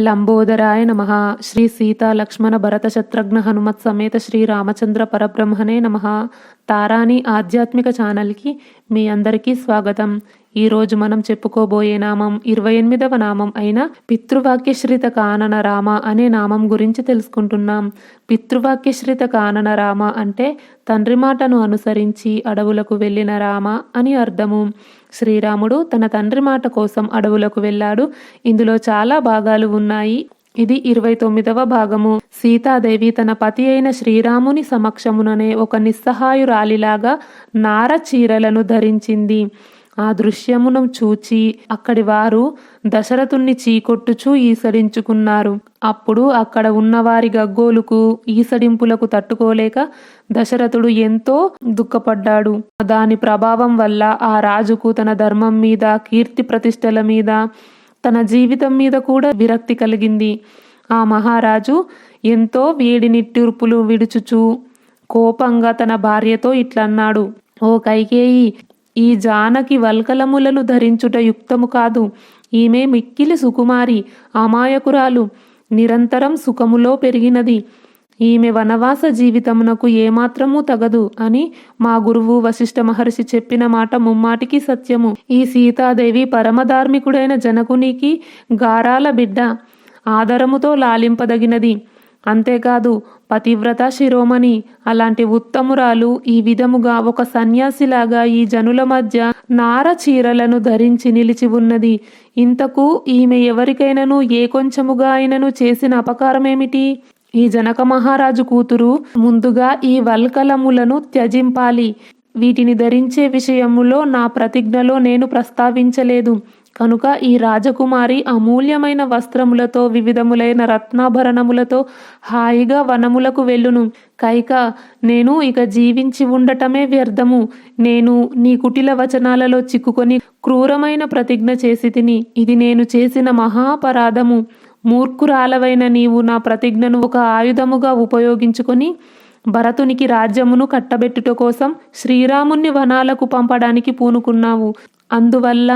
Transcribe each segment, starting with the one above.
లంబోదరాయ నమ. శ్రీ సీతా లక్ష్మణ భరత శత్రుఘ్న హనుమత్ సమేత శ్రీ రామచంద్ర పరబ్రహ్మణే నమ. తారాని ఆధ్యాత్మిక ఛానల్కి మీ అందరికీ స్వాగతం. ఈరోజు మనం చెప్పుకోబోయే నామం ఇరవై ఎనిమిదవ నామం అయిన పితృవాక్యశ్రిత కానన రామ అనే నామం గురించి తెలుసుకుంటున్నాం. పితృవాక్యశ్రిత కానన రామ అంటే తండ్రి మాటను అనుసరించి అడవులకు వెళ్ళిన రామ అని అర్థము. శ్రీరాముడు తన తండ్రి మాట కోసం అడవులకు వెళ్ళాడు. ఇందులో చాలా భాగాలు ఉన్నాయి. ఇది ఇరవై తొమ్మిదవ భాగము. సీతాదేవి తన పతి అయిన శ్రీరాముని సమక్షముననే ఒక నిస్సహాయురాలిలాగా నార చీరలను ధరించింది. ఆ దృశ్యమును చూచి అక్కడి వారు దశరథుణ్ణి చీకొట్టుచూ ఈసడించుకున్నారు. అప్పుడు అక్కడ ఉన్నవారి గగ్గోలుకు ఈసడింపులకు తట్టుకోలేక దశరథుడు ఎంతో దుఃఖపడ్డాడు. దాని ప్రభావం వల్ల ఆ రాజుకు తన ధర్మం మీద కీర్తి ప్రతిష్టల మీద తన జీవితం మీద కూడా విరక్తి కలిగింది. ఆ మహారాజు ఎంతో వేడి నిట్టూర్పులు విడుచుచూ కోపంగా తన భార్యతో ఇట్లన్నాడు. ఓ కైకేయి ఈ జానకి వల్కలములను ధరించుట యుక్తము కాదు. ఈమె మిక్కిలి సుకుమారి అమాయకురాలు నిరంతరం సుఖములో పెరిగినది. ఈమె వనవాస జీవితమునకు ఏమాత్రమూ తగదు అని మా గురువు వశిష్ఠ మహర్షి చెప్పిన మాట ముమ్మాటికి సత్యము. ఈ సీతాదేవి పరమధార్మికుడైన జనకునికి గారాల బిడ్డ ఆదరముతో లాలింపదగినది. అంతేకాదు పతివ్రత శిరోమణి. అలాంటి ఉత్తమురాలు ఈ విధముగా ఒక సన్యాసిలాగా ఈ జనుల మధ్య నార చీరలను ధరించి నిలిచి ఉన్నది. ఇంతకు ఈమె ఎవరికైనను ఏ కొంచెముగా అయినను చేసిన అపకారమేమిటి? ఈ జనక మహారాజు కూతురు ముందుగా ఈ వల్కలములను త్యజింపాలి. వీటిని ధరించే విషయములో నా ప్రతిజ్ఞలో నేను ప్రస్తావించలేదు. కనుక ఈ రాజకుమారి అమూల్యమైన వస్త్రములతో వివిధములైన రత్నాభరణములతో హాయిగా వనములకు వెళ్ళును. కైక నేను ఇక జీవించి ఉండటమే వ్యర్థము. నేను నీ కుటిల వచనాలలో చిక్కుకొని క్రూరమైన ప్రతిజ్ఞ చేసి తిని ఇది నేను చేసిన మహాపరాధము. మూర్ఖురాలవైన నీవు నా ప్రతిజ్ఞను ఒక ఆయుధముగా ఉపయోగించుకొని భరతునికి రాజ్యమును కట్టబెట్టుట కోసం శ్రీరాముణ్ణి వనాలకు పంపడానికి పూనుకున్నావు. అందువల్ల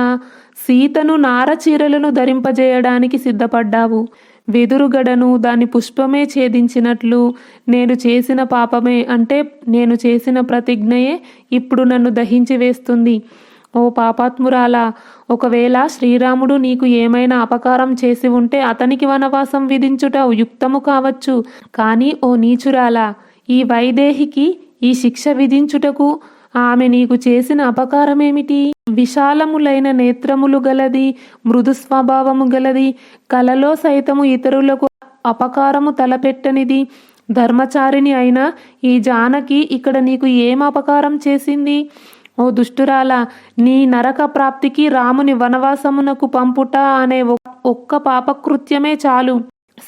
సీతను నారచీరలను ధరింపజేయడానికి సిద్ధపడ్డావు. వెదురుగడను దాని పుష్పమే ఛేదించినట్లు నేను చేసిన పాపమే అంటే నేను చేసిన ప్రతిజ్ఞయే ఇప్పుడు నన్ను దహించి వేస్తుంది. ఓ పాపాత్మురాలా ఒకవేళ శ్రీరాముడు నీకు ఏమైనా అపకారం చేసి ఉంటే అతనికి వనవాసం విధించుట యుక్తము కావచ్చు. కానీ ఓ నీచురాలా ఈ వైదేహికి ఈ శిక్ష విధించుటకు ఆమె నీకు చేసిన అపకారమేమిటి? విశాలములైన నేత్రములు గలది మృదు స్వభావము గలది కలలో సైతము ఇతరులకు అపకారము తలపెట్టనిది. ధర్మచారిణి అయిన ఈ జానకి ఇక్కడ నీకు ఏం అపకారం చేసింది? ఓ దుష్టురాల నీ నరక ప్రాప్తికి రాముని వనవాసమునకు పంపుట అనే ఒక్క పాపకృత్యమే చాలు.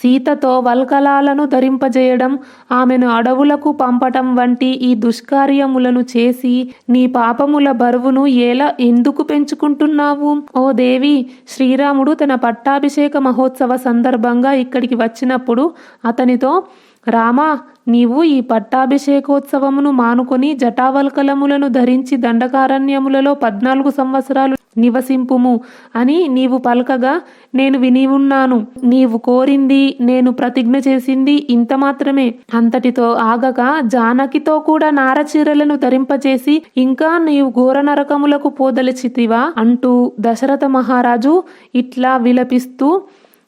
సీతతో వల్కలాలను ధరింపజేయడం ఆమెను అడవులకు పంపటం వంటి ఈ దుష్కార్యములను చేసి నీ పాపముల బరువును ఎలా ఎందుకు పెంచుకుంటున్నావు? ఓ దేవి శ్రీరాముడు తన పట్టాభిషేక మహోత్సవ సందర్భంగా ఇక్కడికి వచ్చినప్పుడు అతనితో రామా నీవు ఈ పట్టాభిషేకోత్సవమును మానుకొని జటావల్కలములను ధరించి దండకారణ్యములలో పద్నాలుగు సంవత్సరాలు నివసింపుము అని నీవు పలకగా నేను విని ఉన్నాను నీవు కోరింది నేను ప్రతిజ్ఞ చేసింది ఇంత మాత్రమే. అంతటితో ఆగక జానకితో కూడా నారచీరలను ధరింపచేసి ఇంకా నీవు ఘోర నరకములకు పోదలిచితివా? అంటూ దశరథ మహారాజు ఇట్లా విలపిస్తూ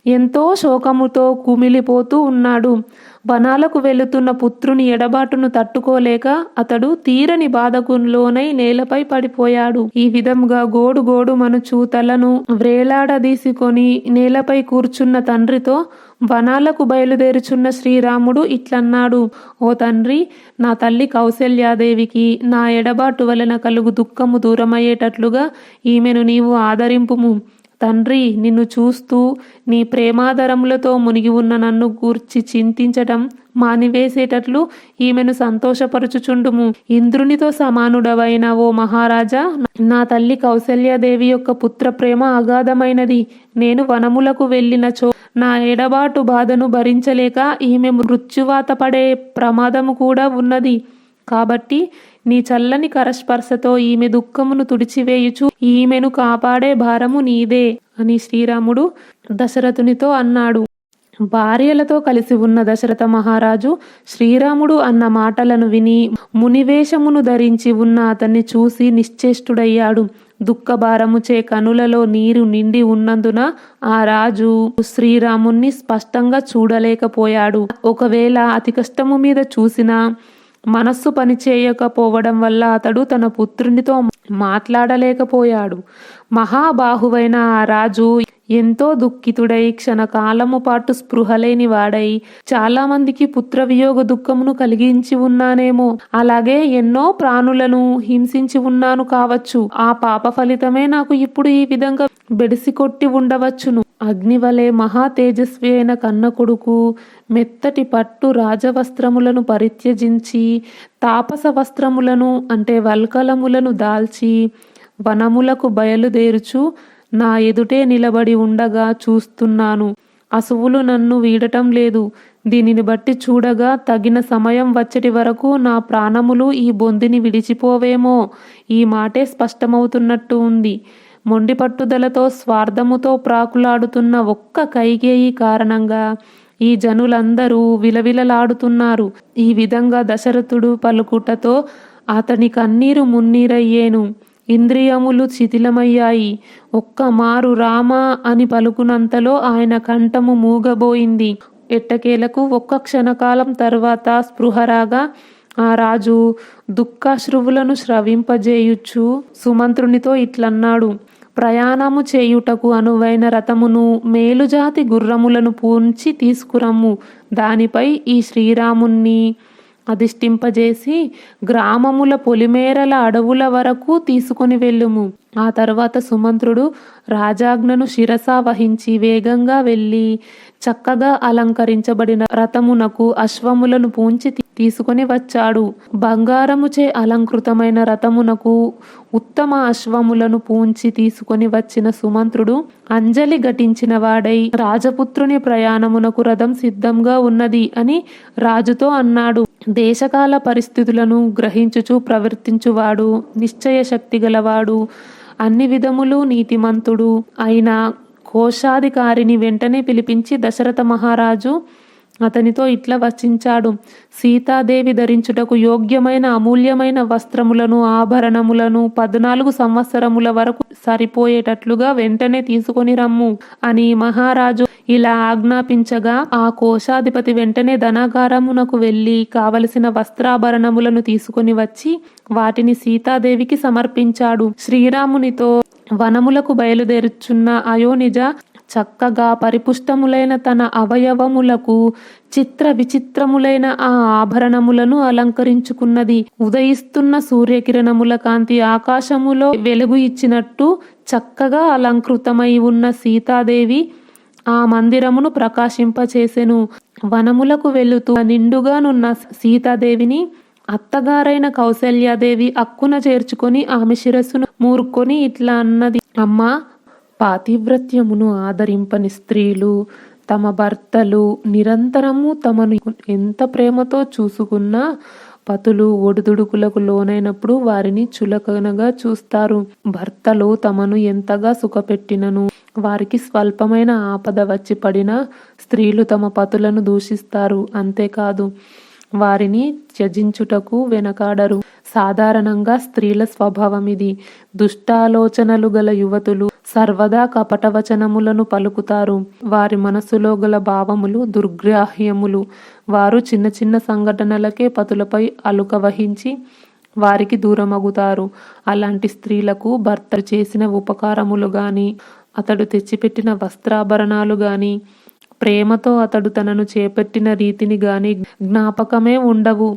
ఎంతో శోకముతో కుమిలిపోతూ ఉన్నాడు. వనాలకు వెళుతున్న పుత్రుని ఎడబాటును తట్టుకోలేక అతడు తీరని బాధకు లోనై నేలపై పడిపోయాడు. ఈ విధంగా గోడు గోడు మనుచు తలను వ్రేలాడదీసుకొని నేలపై కూర్చున్న తండ్రితో వనాలకు బయలుదేరుచున్న శ్రీరాముడు ఇట్లన్నాడు. ఓ తండ్రి నా తల్లి కౌశల్యాదేవికి నా ఎడబాటు వలన కలుగు దుఃఖము దూరమయ్యేటట్లుగా ఈమెను నీవు ఆదరింపుము. తండ్రి నిన్ను చూస్తూ నీ ప్రేమాదరములతో మునిగి ఉన్న నన్ను గూర్చి చింతించటం మానివేసేటట్లు ఈమెను సంతోషపరచుచుండుము. ఇంద్రునితో సమానుడవైన ఓ మహారాజా నా తల్లి కౌసల్యాదేవి యొక్క పుత్ర ప్రేమ అగాధమైనది. నేను వనములకు వెళ్ళిన చో నా ఎడబాటు బాధను భరించలేక ఈమె మృత్యువాత పడే ప్రమాదము కూడా ఉన్నది. కాబట్టి నీ చల్లని కరస్పర్శతో ఈమె దుఃఖమును తుడిచివేయుచు ఈమెను కాపాడే భారము నీదే అని శ్రీరాముడు దశరథునితో అన్నాడు. భార్యలతో కలిసి ఉన్న దశరథ మహారాజు శ్రీరాముడు అన్న మాటలను విని మునివేషమును ధరించి ఉన్న అతన్ని చూసి నిశ్చేష్టుడయ్యాడు. దుఃఖభారముచే కనులలో నీరు నిండి ఉన్నందున ఆ రాజు శ్రీరాముణ్ణి స్పష్టంగా చూడలేకపోయాడు. ఒకవేళ అతి కష్టము మీద చూసినా మనస్సు పనిచేయకపోవడం వల్ల అతడు తన పుత్రునితో మాట్లాడలేకపోయాడు. మహాబాహువైన ఆ రాజు ఎంతో దుఃఖితుడై క్షణకాలము పాటు స్పృహలేని వాడై చాలా మందికి దుఃఖమును కలిగించి ఉన్నానేమో. అలాగే ఎన్నో ప్రాణులను హింసించి ఉన్నాను కావచ్చు. ఆ పాప ఫలితమే నాకు ఇప్పుడు ఈ విధంగా బెడిసి కొట్టి ఉండవచ్చును. అగ్నివలే మహా తేజస్వి అయిన కన్న కొడుకు మెత్తటి పట్టు రాజవస్త్రములను పరిత్యజించి తాపస వస్త్రములను అంటే వల్కలములను దాల్చి వనములకు బయలుదేరుచు నా ఎదుటే నిలబడి ఉండగా చూస్తున్నాను. అసువులు నన్ను వీడటం లేదు. దీనిని బట్టి చూడగా తగిన సమయం వచ్చటి వరకు నా ప్రాణములు ఈ బొందిని విడిచిపోవేమో. ఈ మాటే స్పష్టమవుతున్నట్టు ఉంది. మొండి పట్టుదలతో స్వార్థముతో ప్రాకులాడుతున్న ఒక్క కైగేయి కారణంగా ఈ జనులందరూ విలవిలలాడుతున్నారు. ఈ విధంగా దశరథుడు పలుకుటతో అతని కన్నీరు మున్నీరయ్యేను. ఇంద్రియములు శిథిలమయ్యాయి. ఒక్క మారు రామ అని పలుకునంతలో ఆయన కంఠము మూగబోయింది. ఎట్టకేలకు ఒక్క క్షణకాలం తర్వాత స్పృహరాగా ఆ రాజు దుఃఖాశ్రువులను స్రవింపజేయుచు సుమంత్రునితో ఇట్లన్నాడు. ప్రయాణము చేయుటకు అనువైన రథమును మేలుజాతి గుర్రములను పూంచి తీసుకురమ్ము. దానిపై ఈ శ్రీరాముణ్ణి అధిష్టింపజేసి గ్రామముల పొలిమేరల అడవుల వరకు తీసుకొని వెళ్ళుము. ఆ తర్వాత సుమంత్రుడు రాజాజ్ఞను శిరస వహించి వేగంగా వెళ్ళి చక్కగా అలంకరించబడిన రథమునకు అశ్వములను పూంచి తీసుకొని వచ్చాడు. బంగారముచే అలంకృతమైన రథమునకు ఉత్తమ అశ్వములను పూంచి తీసుకొని వచ్చిన సుమంత్రుడు అంజలి ఘటించిన వాడై రాజపుత్రుని ప్రయాణమునకు రథం సిద్ధంగా ఉన్నది అని రాజుతో అన్నాడు. దేశకాల పరిస్థితులను గ్రహించుచు ప్రవర్తించువాడు నిశ్చయ శక్తి గలవాడు. అన్ని విధములు నీతిమంతుడు అయిన కోశాధికారిని వెంటనే పిలిపించి దశరథ మహారాజు అతనితో ఇట్లా వచించాడు. సీతాదేవి ధరించుటకు యోగ్యమైన అమూల్యమైన వస్త్రములను ఆభరణములను పద్నాలుగు సంవత్సరముల వరకు సరిపోయేటట్లుగా వెంటనే తీసుకొని రమ్ము అని మహారాజు ఇలా ఆజ్ఞాపించగా ఆ కోశాధిపతి వెంటనే ధనాగారమునకు వెళ్ళి కావలసిన వస్త్రాభరణములను తీసుకొని వచ్చి వాటిని సీతాదేవికి సమర్పించాడు. శ్రీరామునితో వనములకు బయలుదేరుచున్న అయోనిజ చక్కగా పరిపుష్టములైన తన అవయవములకు చిత్ర విచిత్రములైన ఆ ఆభరణములను అలంకరించుకున్నది. ఉదయిస్తున్న సూర్యకిరణముల కాంతి ఆకాశములో వెలుగు ఇచ్చినట్టు చక్కగా అలంకృతమై ఉన్న సీతాదేవి ఆ మందిరమును ప్రకాశింపచేసెను. వనములకు వెళుతూ నిండుగానున్న సీతాదేవిని అత్తగారైన కౌశల్యాదేవి అక్కున చేర్చుకొని ఆమె శిరస్సును మూర్కొని ఇట్లా అన్నది. అమ్మా పాతివ్రత్యమును ఆదరింపని స్త్రీలు తమ భర్తలు నిరంతరము తమను ఎంత ప్రేమతో చూసుకున్నా పతులు ఒడిదుడుకులకు లోనైనప్పుడు వారిని చులకనగా చూస్తారు. భర్తలు తమను ఎంతగా సుఖపెట్టినను వారికి స్వల్పమైన ఆపద వచ్చి పడినా స్త్రీలు తమ పతులను దూషిస్తారు. అంతేకాదు వారిని త్యజించుటకు వెనకాడరు. సాధారణంగా స్త్రీల స్వభావం ఇది దుష్టాలోచనలు గల యువతులు సర్వదా కపటవచనములను పలుకుతారు. వారి మనసులో గల భావములు దుర్గ్రాహ్యములు. వారు చిన్న చిన్న సంఘటనలకే పతులపై అలుక వహించి వారికి దూరమగుతారు. అలాంటి స్త్రీలకు భర్త చేసిన ఉపకారములు గాని అతడు తెచ్చిపెట్టిన వస్త్రాభరణాలు గాని ప్రేమతో అతడు తనను చేపట్టిన రీతిని గాని జ్ఞాపకమే ఉండవు.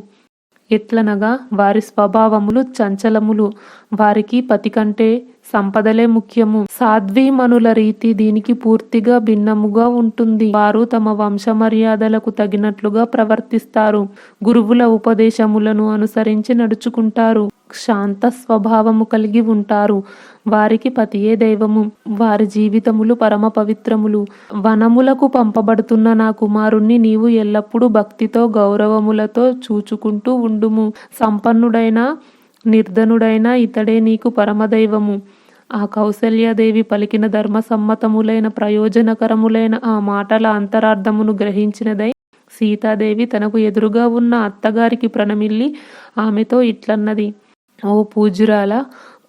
ఎట్లనగా వారి స్వభావములు చంచలములు వారికి పతి కంటే సంపదలే ముఖ్యము. సాధ్వీమనుల రీతి దీనికి పూర్తిగా భిన్నముగా ఉంటుంది. వారు తమ వంశ మర్యాదలకు తగినట్లుగా ప్రవర్తిస్తారు. గురువుల ఉపదేశములను అనుసరించి నడుచుకుంటారు. శాంత స్వభావము కలిగి ఉంటారు. వారికి పతియే దైవము వారి జీవితములు పరమ పవిత్రములు. వనములకు పంపబడుతున్న నా కుమారుణ్ణి నీవు ఎల్లప్పుడూ భక్తితో గౌరవములతో చూచుకుంటూ ఉండుము. సంపన్నుడైన నిర్ధనుడైన ఇతడే నీకు పరమదైవము ఆ కౌసల్యాదేవి పలికిన ధర్మసమ్మతములైన ప్రయోజనకరములైన ఆ మాటల అంతరార్థమును గ్రహించినదై సీతాదేవి తనకు ఎదురుగా ఉన్న అత్తగారికి ప్రణమిల్లి ఆమెతో ఇట్లన్నది. ఓ పూజురాల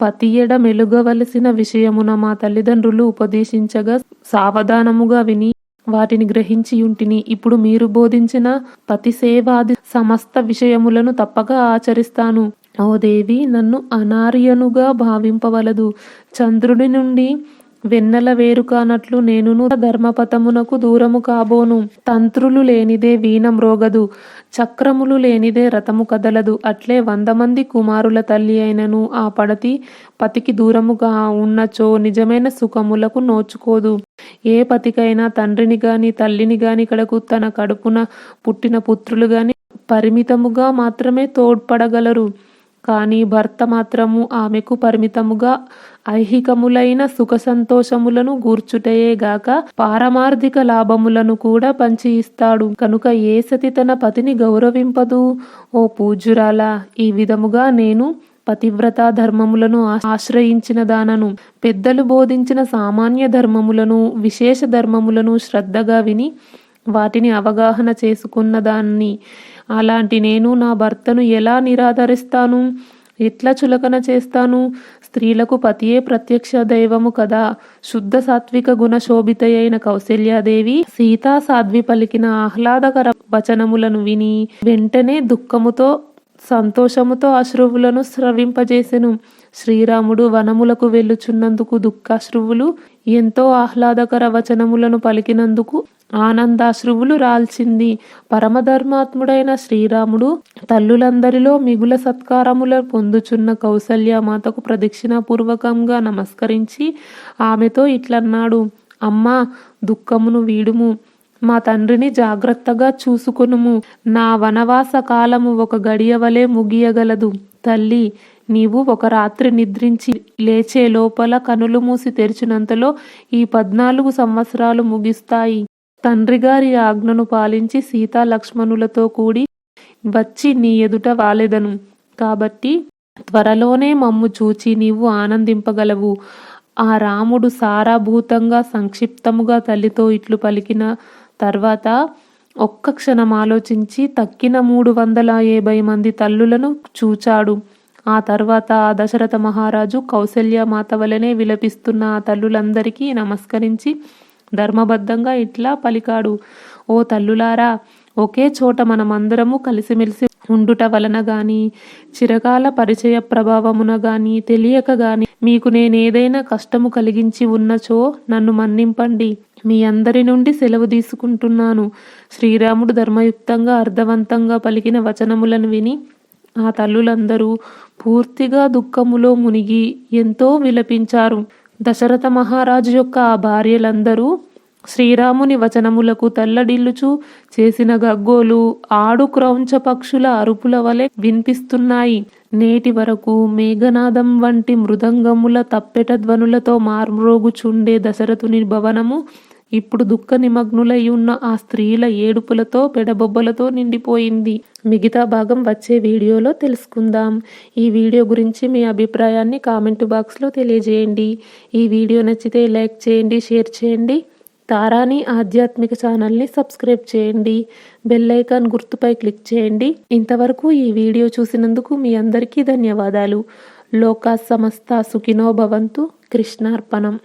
పతియడ మెలుగవలసిన విషయమున మా తల్లిదండ్రులు ఉపదేశించగా సావధానముగా విని వాటిని గ్రహించియుంటిని. ఇప్పుడు మీరు బోధించిన పతిసేవాది సమస్త విషయములను తప్పక ఆచరిస్తాను. ఓ దేవి నన్ను అనార్యనుగా భావింపవలదు. చంద్రుడి నుండి వెన్నెల వేరు కానట్లు నేనును ధర్మపథమునకు దూరము కాబోను. తంత్రులు లేనిదే వీణ మ్రోగదు చక్రములు లేనిదే రథము కదలదు. అట్లే వంద మంది కుమారుల తల్లి అయినను ఆ పడతి పతికి దూరముగా ఉన్నచో నిజమైన సుఖములకు నోచుకోదు. ఏ పతికైనా తండ్రిని గాని తల్లిని గాని కడకు తన కడుపున పుట్టిన పుత్రులు గాని పరిమితముగా మాత్రమే తోడ్పడగలరు. కానీ భర్త మాత్రము ఆమెకు పరిమితముగా ఐహికములైన సుఖ సంతోషములను గూర్చుటయేగాక పారమార్థిక లాభములను కూడా పంచి ఇస్తాడు. కనుక ఏ సతి తన పతిని గౌరవింపదు. ఓ పూజ్యురాల ఈ విధముగా నేను పతివ్రత ధర్మములను ఆశ్రయించిన దానను పెద్దలు బోధించిన సామాన్య ధర్మములను విశేష ధర్మములను శ్రద్ధగా విని వాటిని అవగాహన చేసుకున్న దాన్ని అలాంటి నేను నా భర్తను ఎలా నిరాదరిస్తాను? ఎట్లా చులకన చేస్తాను? స్త్రీలకు పతియే ప్రత్యక్ష దైవము కదా. శుద్ధ సాత్విక గుణ శోభితయైన కౌశల్యాదేవి సీతా సాధ్వి పలికిన ఆహ్లాదకర వచనములను విని వెంటనే దుఃఖముతో సంతోషముతో అశ్రువులను స్రవింపజేసెను. శ్రీరాముడు వనములకు వెళ్ళుచున్నందుకు దుఃఖాశ్రువులు ఎంతో ఆహ్లాదకర వచనములను పలికినందుకు ఆనందాశ్రువులు రాల్చింది. పరమధర్మాత్ముడైన శ్రీరాముడు తల్లులందరిలో మిగుల సత్కారముల పొందుచున్న కౌసల్యమాతకు ప్రదక్షిణాపూర్వకంగా నమస్కరించి ఆమెతో ఇట్లన్నాడు అమ్మా దుఃఖమును వీడుము. మా తండ్రిని జాగ్రత్తగా చూసుకొనుము. నా వనవాస కాలము ఒక గడియవలే ముగియగలదు. తల్లి నీవు ఒక రాత్రి నిద్రించి లేచే లోపల కనులు మూసి తెరిచినంతలో ఈ పద్నాలుగు సంవత్సరాలు ముగిస్తాయి. తండ్రి గారి ఆజ్ఞను పాలించి సీతా లక్ష్మణులతో కూడి వచ్చి నీ ఎదుట వాలెదను. కాబట్టి త్వరలోనే మమ్ము చూచి నీవు ఆనందింపగలవు. ఆ రాముడు సారాభూతంగా సంక్షిప్తముగా తల్లితో ఇట్లు పలికిన తర్వాత ఒక్క క్షణం ఆలోచించి తక్కిన మూడు వందల యాభై మంది తల్లులను చూచాడు. ఆ తర్వాత ఆ దశరథ మహారాజు కౌసల్య మాత వలనే విలపిస్తున్న ఆ తల్లులందరికీ నమస్కరించి ధర్మబద్ధంగా ఇట్లా పలికాడు. ఓ తల్లులారా ఒకే చోట మనమందరము కలిసిమెలిసి ఉండుట వలన గాని చిరకాల పరిచయ ప్రభావమున గాని తెలియక గాని మీకు నేనేదైనా కష్టము కలిగించి ఉన్నచో నన్ను మన్నింపండి. మీ అందరి నుండి సెలవు తీసుకుంటున్నాను. శ్రీరాముడు ధర్మయుక్తంగా అర్థవంతంగా పలికిన వచనములను విని ఆ తల్లులందరూ పూర్తిగా దుఃఖములో మునిగి ఎంతో విలపించారు. దశరథ మహారాజు యొక్క ఆ భార్యలందరూ శ్రీరాముని వచనములకు తల్లడిల్లుచు చేసిన గగ్గోలు ఆడు క్రౌంచ పక్షుల అరుపుల వలె వినిపిస్తున్నాయి. నేటి వరకు మేఘనాదం వంటి మృదంగముల తప్పెట ధ్వనులతో మార్మ్రోగుచుండే దశరథుని భవనము ఇప్పుడు దుఃఖ నిమగ్నులై ఉన్న ఆ స్త్రీల ఏడుపులతో పెడబొబ్బలతో నిండిపోయింది. మిగతా భాగం వచ్చే వీడియోలో తెలుసుకుందాం. ఈ వీడియో గురించి మీ అభిప్రాయాన్ని కామెంట్ బాక్స్లో తెలియజేయండి. ఈ వీడియో నచ్చితే లైక్ చేయండి షేర్ చేయండి. తారాని ఆధ్యాత్మిక ఛానల్ని సబ్స్క్రైబ్ చేయండి. బెల్ ఐకాన్ గుర్తుపై క్లిక్ చేయండి. ఇంతవరకు ఈ వీడియో చూసినందుకు మీ అందరికీ ధన్యవాదాలు. లోకా సమస్త సుఖినో భవంతు. కృష్ణార్పణం.